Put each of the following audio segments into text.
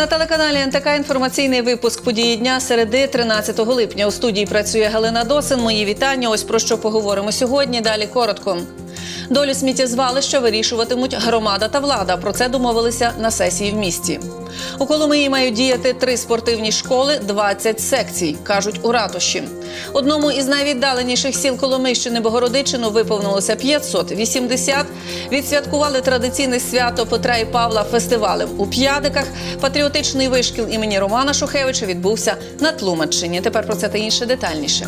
На телеканалі НТК інформаційний випуск події дня середи 13 липня. У студії працює Галина Досин. Мої вітання. Ось про що поговоримо сьогодні. Далі коротко. Долю сміттєзвалища вирішуватимуть громада та влада. Про це домовилися на сесії в місті. У Коломиї мають діяти три спортивні школи, 20 секцій, кажуть у ратуші. Одному із найвіддаленіших сіл Коломийщини Богородичину виповнилося 580. Відсвяткували традиційне свято Петра і Павла фестивалем у П'ядиках. Патріотичний вишкіл імені Романа Шухевича відбувся на Тлумаччині. Тепер про це та інше детальніше.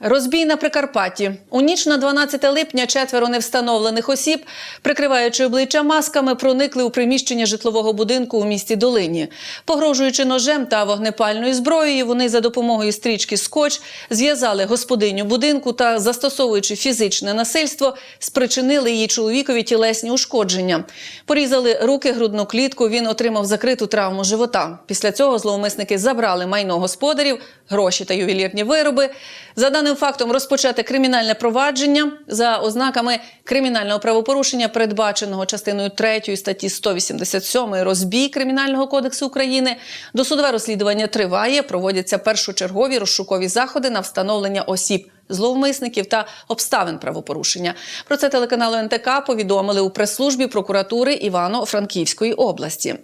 Розбій на Прикарпатті. У ніч на 12 липня четверо невстановлених осіб, прикриваючи обличчя масками, проникли у приміщення житлового будинку у місті Долині. Погрожуючи ножем та вогнепальною зброєю, вони за допомогою стрічки скотч зв'язали господиню будинку та, застосовуючи фізичне насильство, спричинили її чоловікові тілесні ушкодження. Порізали руки, грудну клітку. Він отримав закриту травму живота. Після цього зловмисники забрали майно господарів, гроші та ювелірні вироби. За даним фактом розпочати кримінальне провадження за ознаками кримінального правопорушення, передбаченого частиною 3 статті 187 розбій Кримінального кодексу України. Досудове розслідування триває. Проводяться першочергові розшукові заходи на встановлення осіб. Зловмисників та обставин правопорушення про це телеканалу НТК повідомили у прес-службі прокуратури Івано-Франківської області.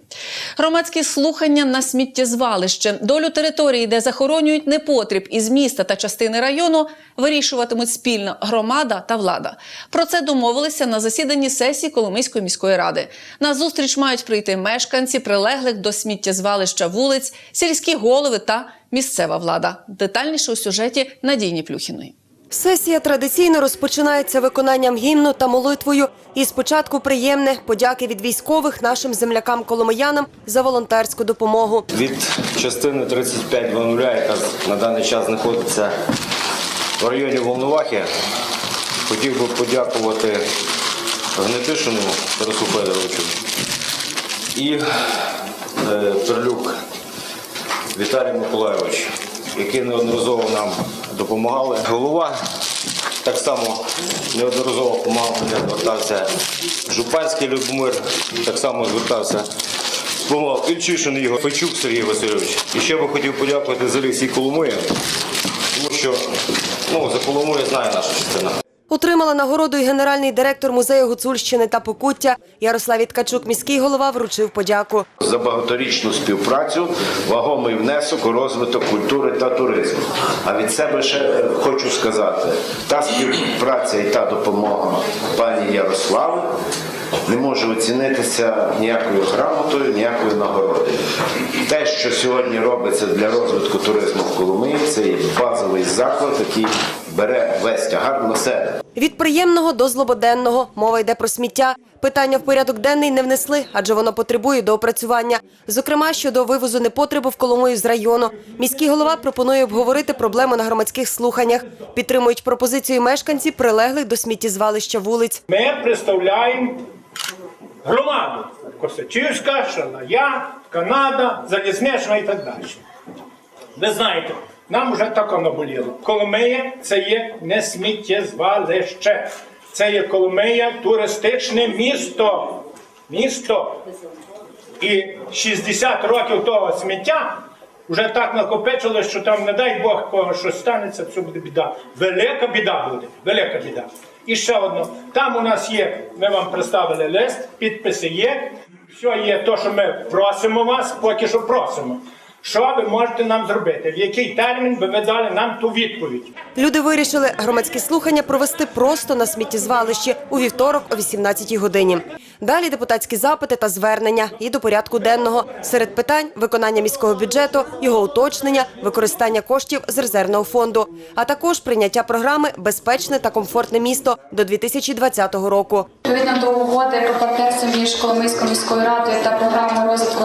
Громадські слухання на сміттєзвалище, долю території, де захоронюють непотріб із міста та частини району, вирішуватимуть спільно громада та влада. Про це домовилися на засіданні сесії Коломийської міської ради. На зустріч мають прийти мешканці прилеглих до сміттєзвалища вулиць, сільські голови та місцева влада. Детальніше у сюжеті Надійні Плюхіної. Сесія традиційно розпочинається виконанням гімну та молитвою. І спочатку приємне подяки від військових нашим землякам-коломиянам за волонтерську допомогу. Від частини 35 нуля, яка на даний час знаходиться в районі Волновахи, хотів би подякувати Гнетишину Тарасу Федоровичу і е, Перлюк Віталій Миколайович, які неодноразово нам допомагали. Голова так само неодноразово допомагав, звертався. Жупанський Любомир так само звертався. Допомагав Ільчишин Ігор, Фечук Сергій Васильович. І ще би хотів подякувати за всій Коломиї, тому що ну, за Коломию знає наша частина. Отримала нагороду і генеральний директор музею Гуцульщини та Покуття Ярослав Іткачук, міський голова, вручив подяку. за багаторічну співпрацю, вагомий внесок у розвиток культури та туризму. А від себе ще е, хочу сказати, та співпраця і та допомога пані Ярослави не може оцінитися ніякою грамотою, ніякою нагородою. Те, що сьогодні робиться для розвитку туризму в Коломиї, це є базовий заклад, який бере весь тягар на себе. Від приємного до злободенного мова йде про сміття. Питання в порядок денний не внесли, адже воно потребує доопрацювання. Зокрема, щодо вивозу непотребу в Коломию з району. Міський голова пропонує обговорити проблему на громадських слуханнях. Підтримують пропозицію мешканці прилеглих до сміттєзвалища вулиць. Ми представляємо громаду Косачівська, Шалая, Канада, Залізнична і так далі. Ви знаєте, нам вже так наболіло. Коломия це є не сміттєзвалище. Це є Коломия туристичне місто. Місто. І 60 років того сміття вже так накопичило, що там, не дай Бог, кого щось станеться, це буде біда. Велика біда буде. Велика біда. І ще одно. Там у нас є, ми вам представили лист, підписи є. Все є те, що ми просимо вас, поки що просимо. Що ви можете нам зробити? В який термін би ви дали нам ту відповідь? Люди вирішили громадські слухання провести просто на сміттєзвалищі у вівторок о 18-й годині. Далі депутатські запити та звернення і до порядку денного. Серед питань виконання міського бюджету, його уточнення, використання коштів з резервного фонду, а також прийняття програми Безпечне та комфортне місто до 2020 року. Відповідно до угоди про партнерство між Коломийською міською радою та програмою розвитку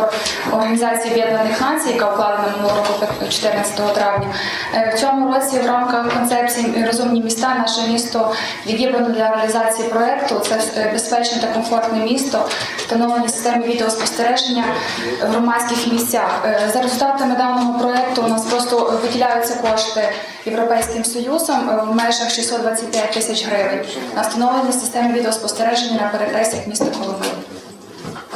Організації Об'єднаних Націй, яка укладена минулого року 14 травня. е, В цьому році в рамках концепції Розумні міста наше місто відібрано для реалізації проекту. Це е, безпечне та комфортне місто, встановлені системи відеоспостереження в громадських місцях. Е, За результатами даного проекту у нас просто виділяються кошти Європейським Союзом е, в межах 625 тисяч гривень на встановлення системи відеоспостереження на перекрестях міста Коломиї.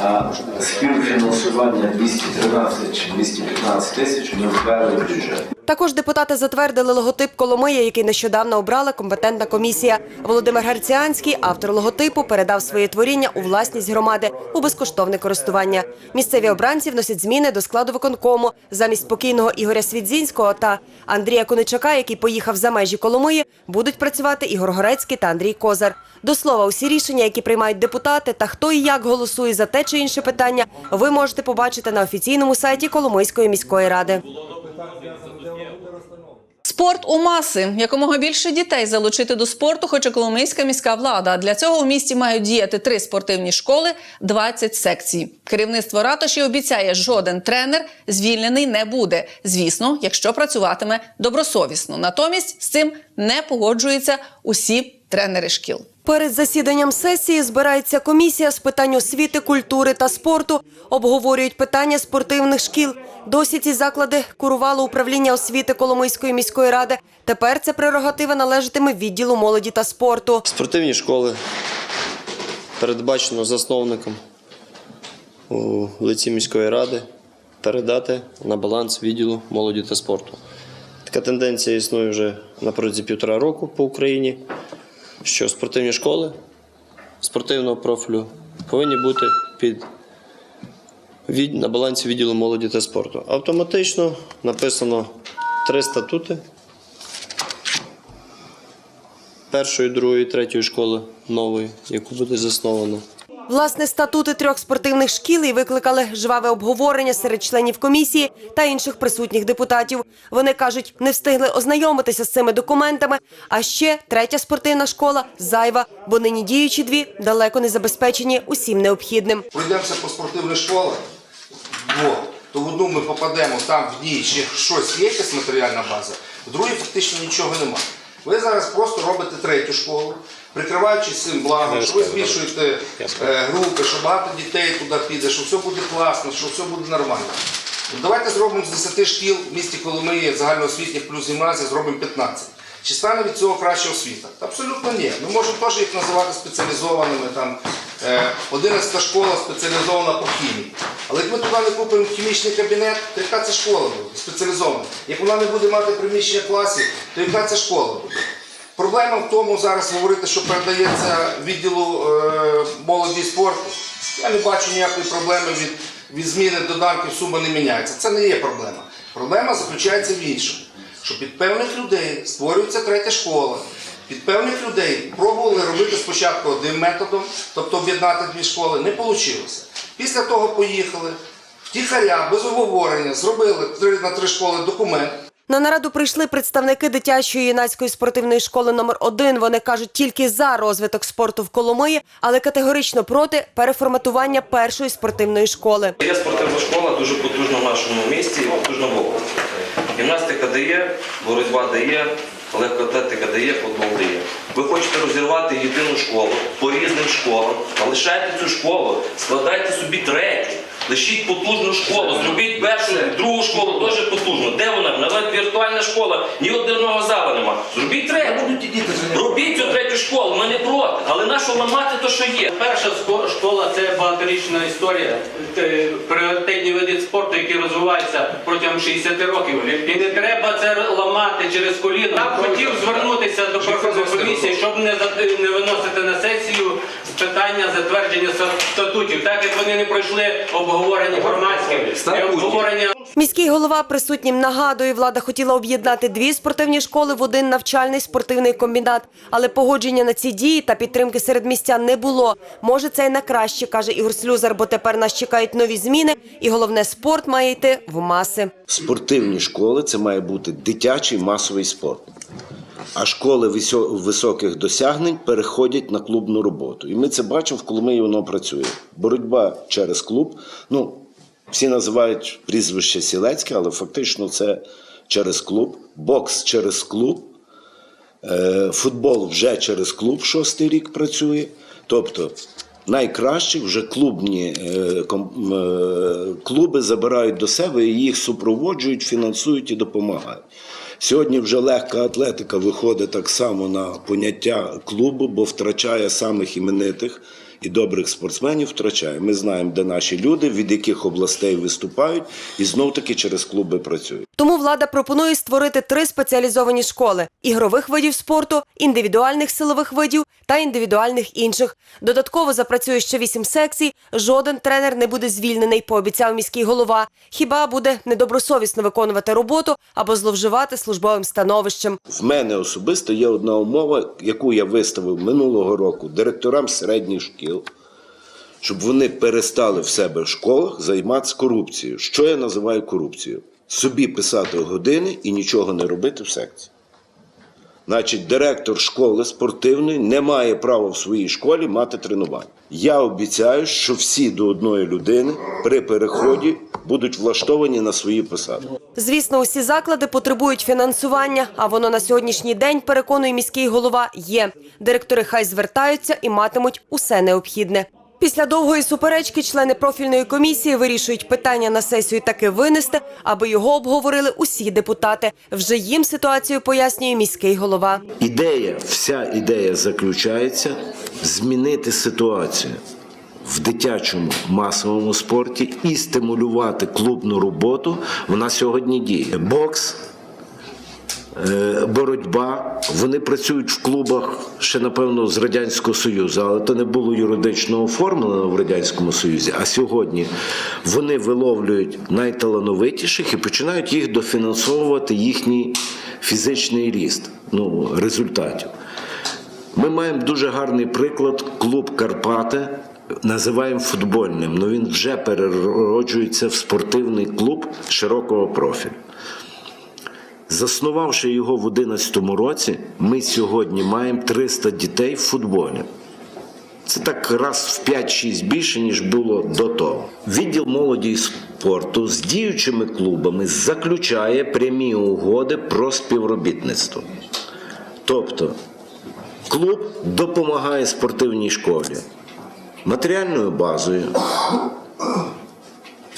А співфінансування 213 чи 215 тисяч ми ввели в бюджет. Також депутати затвердили логотип Коломиї, який нещодавно обрала компетентна комісія. Володимир Гарціанський, автор логотипу, передав своє творіння у власність громади у безкоштовне користування. Місцеві обранці вносять зміни до складу виконкому замість покійного Ігоря Свідзінського та Андрія Коничака, який поїхав за межі Коломиї, будуть працювати Ігор Горецький та Андрій Козар. До слова, усі рішення, які приймають депутати, та хто і як голосує за те чи інше питання, ви можете побачити на офіційному сайті Коломийської міської ради. Спорт у маси. Якомога більше дітей залучити до спорту хоче Коломийська міська влада. Для цього у місті мають діяти три спортивні школи, 20 секцій. Керівництво ратуші обіцяє, жоден тренер звільнений не буде. Звісно, якщо працюватиме добросовісно. Натомість з цим не погоджуються усі тренери шкіл. Перед засіданням сесії збирається комісія з питань освіти, культури та спорту. Обговорюють питання спортивних шкіл. Досі ці заклади курувало управління освіти Коломийської міської ради. Тепер ця прерогатива належатиме відділу молоді та спорту. Спортивні школи передбачено засновником у лиці міської ради передати на баланс відділу молоді та спорту. Така тенденція існує вже на протязі півтора року по Україні, що спортивні школи спортивного профілю повинні бути під від, на балансі відділу молоді та спорту. Автоматично написано три статути першої, другої, третьої школи нової, яку буде засновано. Власне, статути трьох спортивних шкіл і викликали жваве обговорення серед членів комісії та інших присутніх депутатів. Вони кажуть, не встигли ознайомитися з цими документами. А ще третя спортивна школа зайва, бо нині діючі дві далеко не забезпечені усім необхідним. пройдемося по спортивних школах, от, то в одну ми попадемо, там в ній ще щось є, якась матеріальна база, в другій фактично нічого немає. Ви зараз просто робите третю школу, прикриваючись цим благом, що ви збільшуєте е, групи, що багато дітей туди піде, що все буде класно, що все буде нормально. Ну, Давайте зробимо з 10 шкіл в місті Коломиї загальноосвітніх плюс гімназія, зробимо 15. Чи стане від цього краща освіта? Абсолютно ні. Ми можемо теж їх називати спеціалізованими. Там, е, 11 школа спеціалізована по хімії. Але як ми туди не купимо хімічний кабінет, то яка це школа буде спеціалізована? Як вона не буде мати приміщення класів, то яка це школа буде? Проблема в тому зараз говорити, що передається відділу е, молоді і спорту. Я не бачу ніякої проблеми від, від зміни доданків, сума не міняється. Це не є проблема. Проблема заключається в іншому, що під певних людей створюється третя школа. Під певних людей пробували робити спочатку одним методом, тобто об'єднати дві школи, не вийшло. Після того поїхали втіхаря, без обговорення, зробили три на три школи документ. На нараду прийшли представники дитячої юнацької спортивної школи номер 1 Вони кажуть тільки за розвиток спорту в Коломиї, але категорично проти переформатування першої спортивної школи. Є спортивна школа дуже потужна в нашому місті, потужна в окрузі. Гімнастика дає, боротьба дає, легкоатлетика дає, футбол дає. Ви хочете розірвати єдину школу по різним школам, а лишайте цю школу, складайте собі третю. Лишіть потужну школу, зробіть першу, другу школу теж потужну. Де вона? Навіть віртуальна школа, ні одного зала нема. Зробіть третю. Робіть цю третю школу, ми не проти. Але нащо ламати то, що є? Перша школа це багаторічна історія. Це пріоритетні види спорту, які розвиваються протягом 60 років. І не треба це ламати через коліно. Я хотів звернутися до профільної комісії, щоб не за- не виносити на сесію з питання затвердження статутів, так як вони не пройшли обговорення громадське і обговорення Міський голова присутнім нагадує, влада хотіла об'єднати дві спортивні школи в один навчальний спортивний комбінат, але погодження на ці дії та підтримки серед містян не було. Може, це й на краще, каже Ігор Слюзар, бо тепер нас чекають нові зміни, і головне спорт має йти в маси. Спортивні школи це має бути дитячий масовий спорт. А школи високих досягнень переходять на клубну роботу. І ми це бачимо, в Коломиї воно працює. Боротьба через клуб. Ну, всі називають прізвище Сілецьке, але фактично це через клуб, бокс через клуб, е, футбол вже через клуб шостий рік працює. Тобто найкраще вже клубні е, е, клуби забирають до себе і їх супроводжують, фінансують і допомагають. Сьогодні вже легка атлетика виходить так само на поняття клубу, бо втрачає самих іменитих і добрих спортсменів втрачає. Ми знаємо, де наші люди, від яких областей виступають, і знов таки через клуби працюють. Тому влада пропонує створити три спеціалізовані школи: ігрових видів спорту, індивідуальних силових видів та індивідуальних інших. Додатково запрацює ще вісім секцій. Жоден тренер не буде звільнений, пообіцяв міський голова. Хіба буде недобросовісно виконувати роботу або зловживати службовим становищем. В мене особисто є одна умова, яку я виставив минулого року директорам середніх шкіл, щоб вони перестали в себе в школах займатися корупцією. Що я називаю корупцією? Собі писати години і нічого не робити в секції. Значить, директор школи спортивної не має права в своїй школі мати тренування. Я обіцяю, що всі до одної людини при переході будуть влаштовані на свої посади. Звісно, усі заклади потребують фінансування, а воно на сьогоднішній день, переконує міський голова, є. Директори хай звертаються і матимуть усе необхідне. Після довгої суперечки члени профільної комісії вирішують питання на сесію таки винести, аби його обговорили усі депутати. Вже їм ситуацію пояснює міський голова. Ідея, вся ідея заключається змінити ситуацію в дитячому масовому спорті і стимулювати клубну роботу. Вона сьогодні діє. Бокс. Е, Боротьба, вони працюють в клубах ще напевно з радянського союзу, але то не було юридично оформлено в радянському союзі. А сьогодні вони виловлюють найталановитіших і починають їх дофінансовувати їхній фізичний ріст ну, результатів. Ми маємо дуже гарний приклад клуб Карпати. Називаємо футбольним, але він вже перероджується в спортивний клуб широкого профілю. Заснувавши його в 2011 році, ми сьогодні маємо 300 дітей в футболі. Це так раз в 5-6 більше, ніж було до того. Відділ молоді і спорту з діючими клубами заключає прямі угоди про співробітництво. Тобто клуб допомагає спортивній школі матеріальною базою,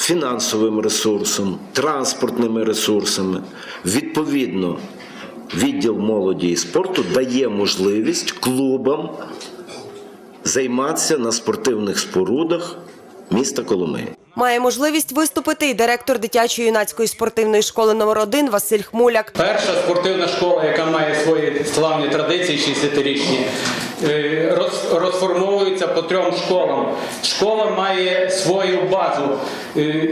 фінансовим ресурсом, транспортними ресурсами. Відповідно, відділ молоді і спорту дає можливість клубам займатися на спортивних спорудах міста Коломиї. Має можливість виступити і директор дитячої юнацької спортивної школи номер 1 Василь Хмуляк. Перша спортивна школа, яка має свої славні традиції 60-річні, е, роз- розформовується по трьом школам. Школа має свою базу, е,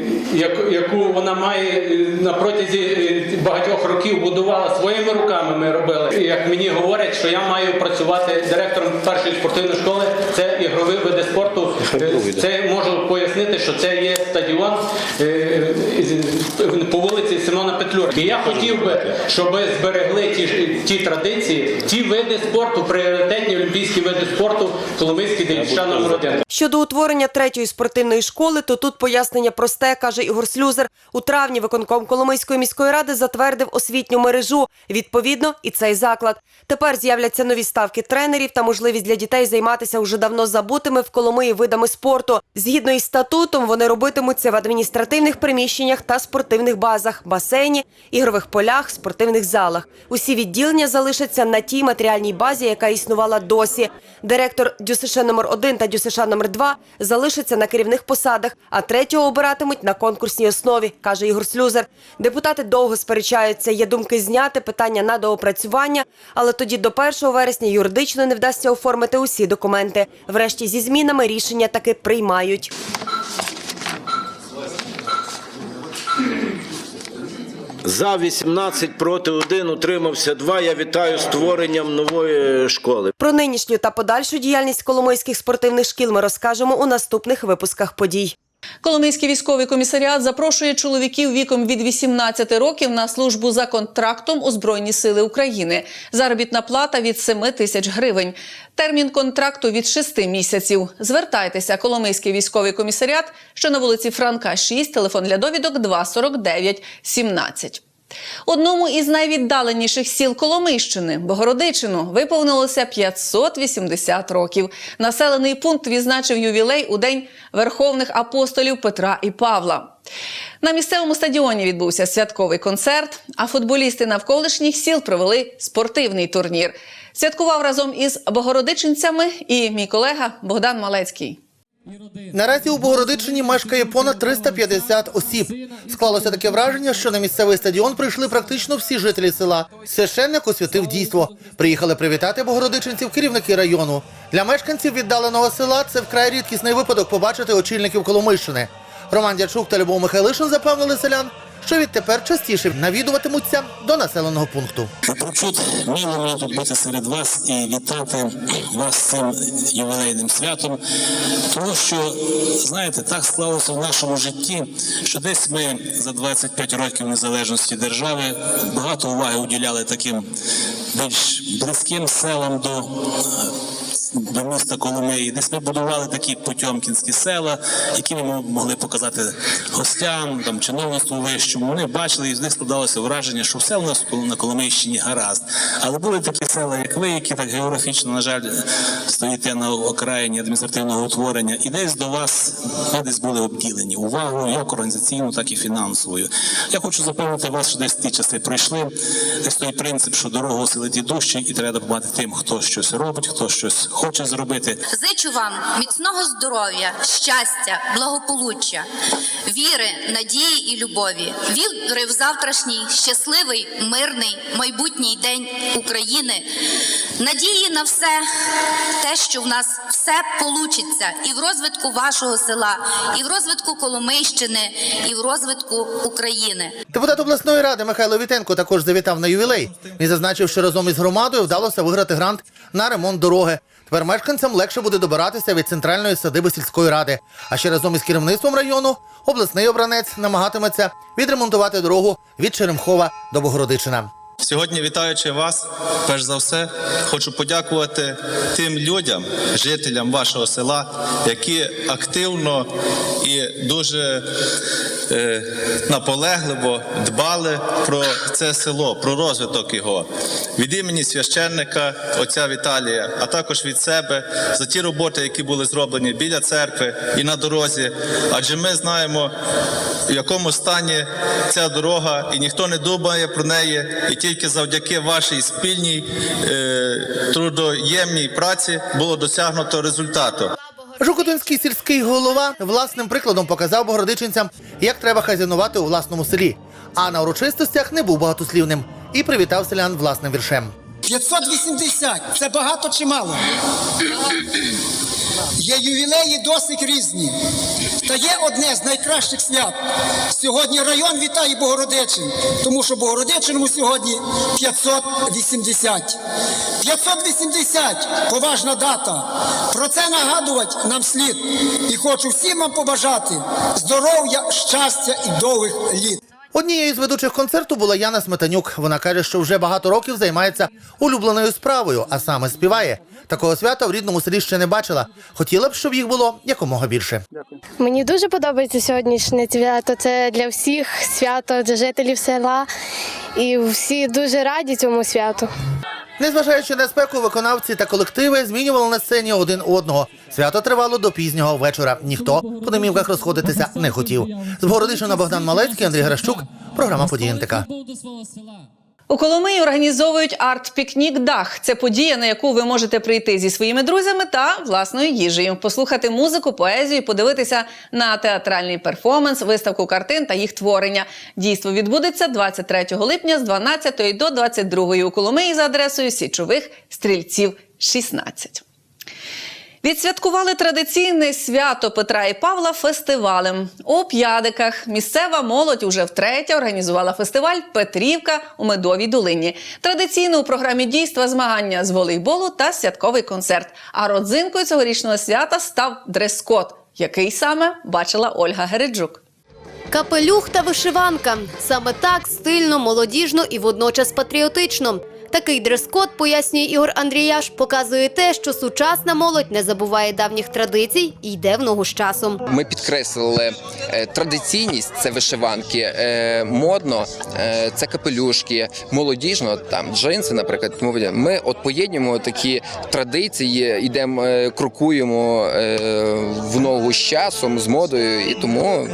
яку- вона має е, на протязі е, багатьох років будувала своїми руками. Ми робили. І Як мені говорять, що я маю працювати директором першої спортивної школи, це ігрові види спорту. Е, Це можу пояснити, що це є стадіон е, по вулиці Симона Петлюра. І я хотів би, щоб зберегли ті, ті традиції, ті види спорту, пріоритетні олімпійські види спорту, Коломийський дівча номер один. Щодо утворення третьої спортивної школи, то тут пояснення просте, каже Ігор Слюзер. У травні виконком Коломийської міської ради затвердив освітню мережу. Відповідно, і цей заклад. Тепер з'являться нові ставки тренерів та можливість для дітей займатися уже давно забутими в Коломиї видами спорту. Згідно із статутом, вони робитимуться в адміністративних приміщеннях та спортивних базах, басейні, ігрових полях, спортивних залах. Усі відділення залишаться на тій матеріальній базі, яка існувала досі. Директор ДЮСШ номер 1 та ДЮСШ номер 2 залишаться на керівних посадах, а третього обиратимуть на конкурсній основі, каже Ігор Слюзер. Депутати довго сперечаються. Є думки зняти питання на доопрацювання, але тоді до 1 вересня юридично не вдасться оформити усі документи. Врешті зі змінами рішення таки приймають. За 18 проти 1 утримався 2. Я вітаю створенням нової школи. Про нинішню та подальшу діяльність коломийських спортивних шкіл ми розкажемо у наступних випусках подій. Коломийський військовий комісаріат запрошує чоловіків віком від 18 років на службу за контрактом у Збройні сили України. Заробітна плата від 7 тисяч гривень. Термін контракту від 6 місяців. Звертайтеся, Коломийський військовий комісаріат, що на вулиці Франка, 6, телефон для довідок 249 17. Одному із найвіддаленіших сіл Коломийщини Богородичину виповнилося 580 років. Населений пункт відзначив ювілей у день верховних апостолів Петра і Павла. На місцевому стадіоні відбувся святковий концерт, а футболісти навколишніх сіл провели спортивний турнір. Святкував разом із богородиченцями і мій колега Богдан Малецький. Наразі у Богородичині мешкає понад 350 осіб. Склалося таке враження, що на місцевий стадіон прийшли практично всі жителі села. Священник освятив дійство. Приїхали привітати богородичинців керівники району. Для мешканців віддаленого села це вкрай рідкісний випадок побачити очільників Коломийщини. Роман Дячук та Любов Михайлишин запевнили селян, що відтепер частіше навідуватимуться до населеного пункту. Напрочуд мило мені тут бути серед вас і вітати вас цим ювілейним святом, тому що, знаєте, так склалося в нашому житті, що десь ми за 25 років незалежності держави багато уваги уділяли таким більш близьким селам до. До міста Коломиї, десь ми будували такі потьомкінські села, які ми могли показати гостям, там чиновництву вищому. Вони бачили, і з них складалося враження, що все у нас на Коломийщині гаразд. Але були такі села, як ви, які так географічно, на жаль, стоїте на окраїні адміністративного утворення, і десь до вас ви десь були обділені увагою, як організаційною, так і фінансовою. Я хочу запевнити вас, що десь ті часи пройшли. Десь той принцип, що дорогу оселить ідущий, і треба допомагати тим, хто щось робить, хто щось зробити. Зичу вам міцного здоров'я, щастя, благополуччя, віри, надії і любові. Віри в завтрашній щасливий, мирний майбутній день України. Надії на все те, що в нас все получиться, і в розвитку вашого села, і в розвитку Коломийщини, і в розвитку України. Депутат обласної ради Михайло Вітенко також завітав на ювілей. Він зазначив, що разом із громадою вдалося виграти грант на ремонт дороги. Тепер мешканцям легше буде добиратися від центральної садиби сільської ради. А ще разом із керівництвом району обласний обранець намагатиметься відремонтувати дорогу від Черемхова до Богородичина. Сьогодні, вітаючи вас, перш за все, хочу подякувати тим людям, жителям вашого села, які активно і дуже е, наполегливо дбали про це село, про розвиток його. Від імені священника отця Віталія, а також від себе за ті роботи, які були зроблені біля церкви і на дорозі. Адже ми знаємо, в якому стані ця дорога, і ніхто не думає про неї, і тільки завдяки вашій спільній е, трудоємній праці було досягнуто результату. Жукотинський сільський голова власним прикладом показав богородичинцям, як треба хазяйнувати у власному селі. А на урочистостях не був багатослівним і привітав селян власним віршем. 580 це багато чи мало? Є ювілеї досить різні. Та є одне з найкращих свят. Сьогодні район вітає Богородичин, тому що Богородичиному сьогодні 580. 580 поважна дата. Про це нагадувати нам слід. І хочу всім вам побажати здоров'я, щастя і довгих літ. Однією з ведучих концерту була Яна Сметанюк. Вона каже, що вже багато років займається улюбленою справою, а саме співає. Такого свята в рідному селі ще не бачила. Хотіла б, щоб їх було якомога більше. Мені дуже подобається сьогоднішнє свято. Це для всіх свято, для жителів села. І всі дуже раді цьому святу. Незважаючи на спеку, виконавці та колективи змінювали на сцені один одного. Свято тривало до пізнього вечора. Ніхто по домівках розходитися не хотів. З Богородичина Богдан Малецький, Андрій Гращук. Програма «Події НТК». У Коломиї організовують арт-пікнік Дах. Це подія, на яку ви можете прийти зі своїми друзями та власною їжею, послухати музику, поезію, подивитися на театральний перформанс, виставку картин та їх творення. Дійство відбудеться 23 липня з 12 до 22 у Коломиї за адресою Січових стрільців 16. Відсвяткували традиційне свято Петра і Павла фестивалем. У П'ядиках місцева молодь уже втретє організувала фестиваль Петрівка у Медовій долині. Традиційно у програмі дійства змагання з волейболу та святковий концерт. А родзинкою цьогорічного свята став дрес-код, який саме бачила Ольга Гереджук. Капелюх та вишиванка саме так стильно, молодіжно і водночас патріотично. Такий дрес-код, пояснює Ігор Андріяш, показує те, що сучасна молодь не забуває давніх традицій і йде в ногу з часом. Ми підкреслили е, традиційність це вишиванки, е, модно е, це капелюшки, молодіжно там джинси, наприклад. Ми от поєднуємо такі традиції, йдемо, крокуємо в ногу з часом, з модою, і тому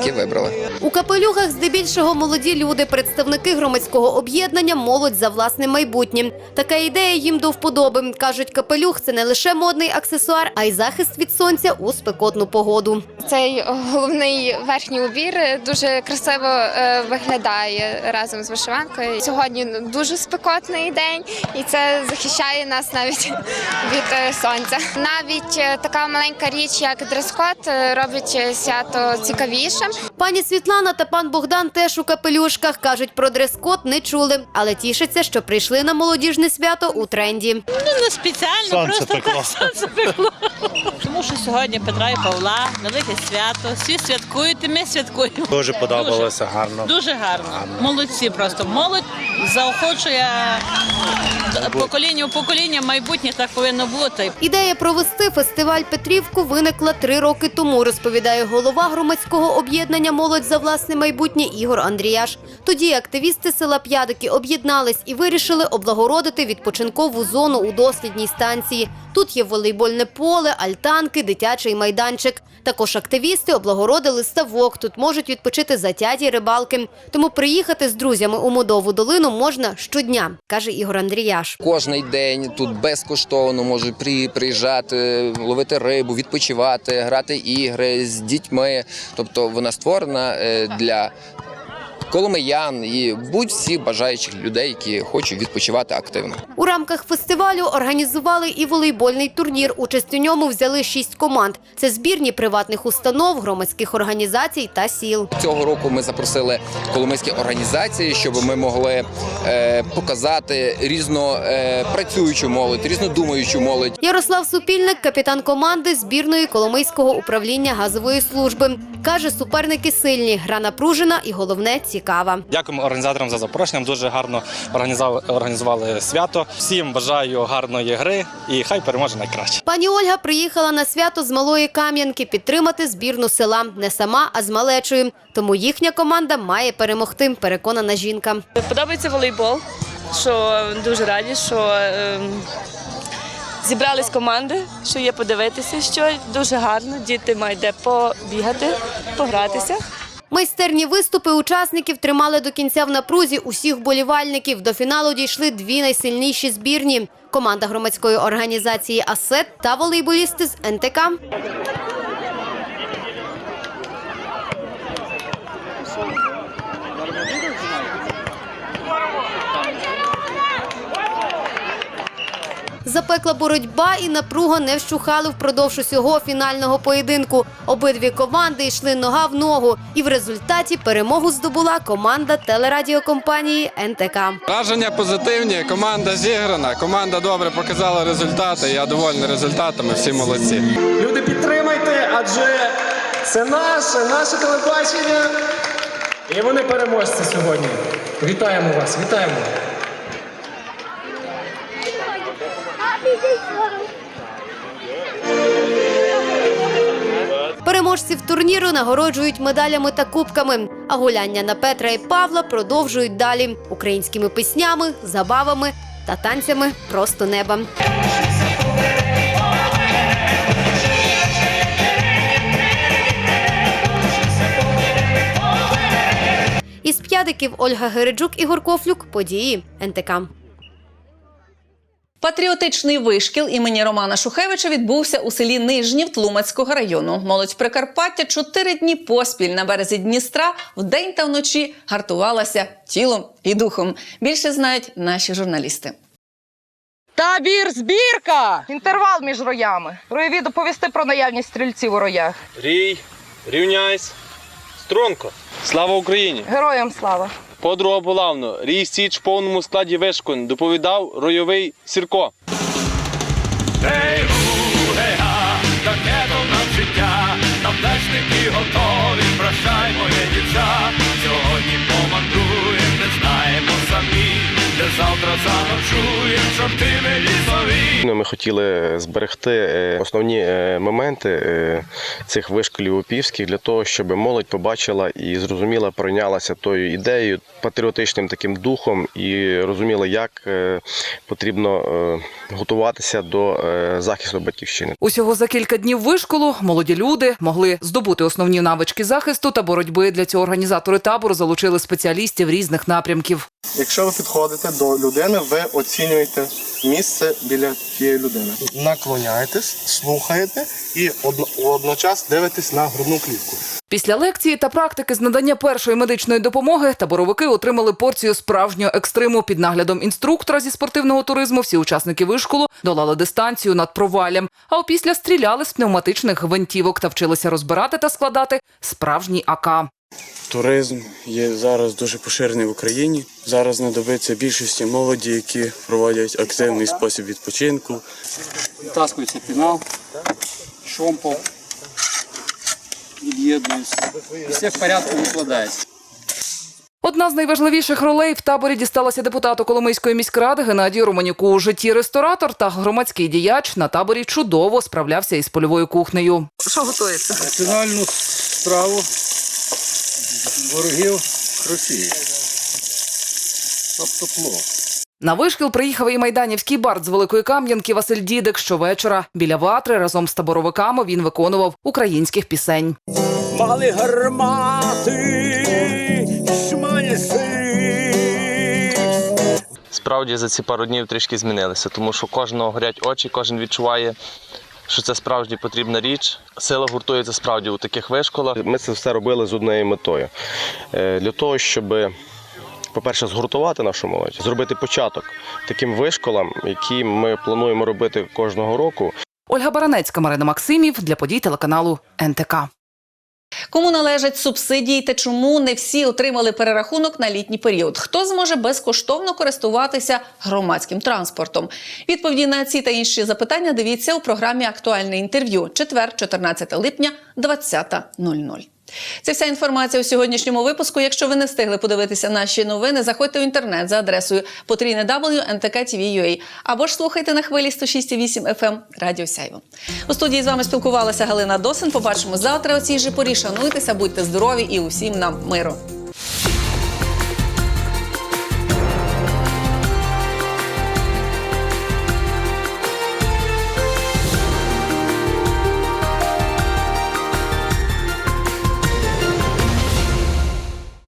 яке вибрали. У капелюхах здебільшого молоді люди, представники громадського об'єднання Молодь за власним майбутнім. Така ідея їм до вподоби. кажуть, капелюх це не лише модний аксесуар, а й захист від сонця у спекотну погоду. Цей головний верхній убір дуже красиво е, виглядає разом з вишиванкою. Сьогодні дуже спекотний день, і це захищає нас навіть від е, сонця. Навіть е, така маленька річ, як дрес-код, робить свято цікавішим. Пані Світлана та пан Богдан теж у капелюшках кажуть про дрес-код не чули, але тішаться, що прийшли на молодіжне свято у тренді. Ну, не спеціально, Сонце просто пекло. так сонце пекло. Тому що сьогодні Петра і Павла, велике свято. Всі святкують, і ми святкуємо. Дуже подобалося, Дуже, гарно. Дуже гарно. Молодці просто. Молодь заохочує покоління у покоління, майбутнє так повинно бути. Ідея провести фестиваль Петрівку виникла три роки тому, розповідає голова громадського об'єднання Молодь за власне майбутнє Ігор Андріяш. Тоді активісти села П'ядики об'єднались і вирішили облагородити відпочинкову зону у дослідній станції. Тут є волейбольне поле, альтанки, дитячий майданчик. Також активісти облагородили ставок. Тут можуть відпочити затяті рибалки. Тому приїхати з друзями у Модову долину можна щодня, каже Ігор Андріяш. Кожний день тут безкоштовно можуть приїжджати, ловити рибу, відпочивати, грати ігри з дітьми. Тобто вона створена е, для коломиян і будь-всіх бажаючих людей, які хочуть відпочивати активно. У рамках фестивалю організували і волейбольний турнір. Участь у ньому взяли шість команд. Це збірні приватних установ, громадських організацій та сіл. Цього року ми запросили коломийські організації, щоб ми могли е, показати різно е, працюючу молодь, різнодумаючу молодь. Ярослав Супільник, капітан команди збірної Коломийського управління газової служби. Каже, суперники сильні, гра напружена і головне цікава. Дякуємо організаторам за запрошення. Дуже гарно організували, організували свято. Всім бажаю гарної гри і хай переможе найкраще. Пані Ольга приїхала на свято з малої Кам'янки підтримати збірну села не сама, а з малечою. Тому їхня команда має перемогти. Переконана жінка. Подобається волейбол, що дуже раді, що ем, зібрались команди, що є подивитися, що дуже гарно. Діти мають де побігати, погратися. Майстерні виступи учасників тримали до кінця в напрузі усіх болівальників. До фіналу дійшли дві найсильніші збірні – команда громадської організації «Асет» та волейболісти з НТК. Запекла боротьба і напруга не вщухали впродовж усього фінального поєдинку. Обидві команди йшли нога в ногу, і в результаті перемогу здобула команда телерадіокомпанії НТК. Враження позитивні, команда зіграна, команда добре показала результати. Я довольний результатами, всі молодці. Люди, підтримайте, адже це наше, наше телебачення. І вони переможці сьогодні. Вітаємо вас, вітаємо. Переможців турніру нагороджують медалями та кубками. А гуляння на Петра і Павла продовжують далі українськими піснями, забавами та танцями просто неба. Із п'ядиків Ольга Гереджук, Ігор Кофлюк. Події НТК. Патріотичний вишкіл імені Романа Шухевича відбувся у селі Нижнів Тлумацького району. Молодь Прикарпаття чотири дні поспіль на березі Дністра вдень та вночі гартувалася тілом і духом. Більше знають наші журналісти. Табір збірка! Інтервал між роями. Роєві доповісти про наявність стрільців у роях. Рій, рівняйсь, струнко. Слава Україні! Героям слава! Подруга Булавно, рій січ в повному складі вишкон, доповідав ройовий Сірко. таке до нас життя, Наплечники готові, прощай, моє дівча. Ми хотіли зберегти е, основні е, моменти е, цих вишколів упівських для того, щоб молодь побачила і зрозуміла, пройнялася тою ідеєю, патріотичним таким духом і розуміла, як потрібно готуватися до захисту батьківщини. Усього за кілька днів вишколу молоді люди могли здобути основні навички захисту та боротьби. Для цього організатори табору залучили спеціалістів різних напрямків. Якщо ви підходите до людини, ви оцінюєте місце біля тієї людини. Наклоняєтесь, слухаєте і одно- одночас дивитесь на грудну клітку. Після лекції та практики з надання першої медичної допомоги таборовики отримали порцію справжнього екстриму під наглядом інструктора зі спортивного туризму. Всі учасники вишколу долали дистанцію над проваллям, а опісля стріляли з пневматичних гвинтівок та вчилися розбирати та складати справжній АК. Туризм є зараз дуже поширений в Україні. Зараз знадобиться більшості молоді, які проводять активний спосіб відпочинку. Витаскується пінал, шомпол, від'єднується. І все в порядку викладається. Одна з найважливіших ролей в таборі дісталася депутату Коломийської міськради Геннадію Романюку. У житті ресторатор та громадський діяч на таборі чудово справлявся із польовою кухнею. Що готується? Національну страву ворогів Росії. Тобто плов. На вишкіл приїхав і майданівський бард з Великої Кам'янки Василь Дідик. Щовечора біля ватри разом з таборовиками він виконував українських пісень. Мали гармати, шмальси. Справді за ці пару днів трішки змінилися, тому що кожного горять очі, кожен відчуває, що це справді потрібна річ. Сила гуртується справді у таких вишколах. Ми це все робили з однією метою Е, для того, щоб. По-перше, згуртувати нашу молодь, зробити початок таким вишколам, які ми плануємо робити кожного року. Ольга Баранецька, Марина Максимів для подій телеканалу НТК. Кому належать субсидії та чому не всі отримали перерахунок на літній період? Хто зможе безкоштовно користуватися громадським транспортом? Відповіді на ці та інші запитання дивіться у програмі Актуальне інтерв'ю. Четвер, 14 липня, 20.00. Це вся інформація у сьогоднішньому випуску. Якщо ви не встигли подивитися наші новини, заходьте в інтернет за адресою потрійне або ж слухайте на хвилі 106,8 FM Радіо Сяйво. У студії з вами спілкувалася Галина Досин. Побачимо завтра цій же порі. Шануйтеся, будьте здорові і усім нам миру.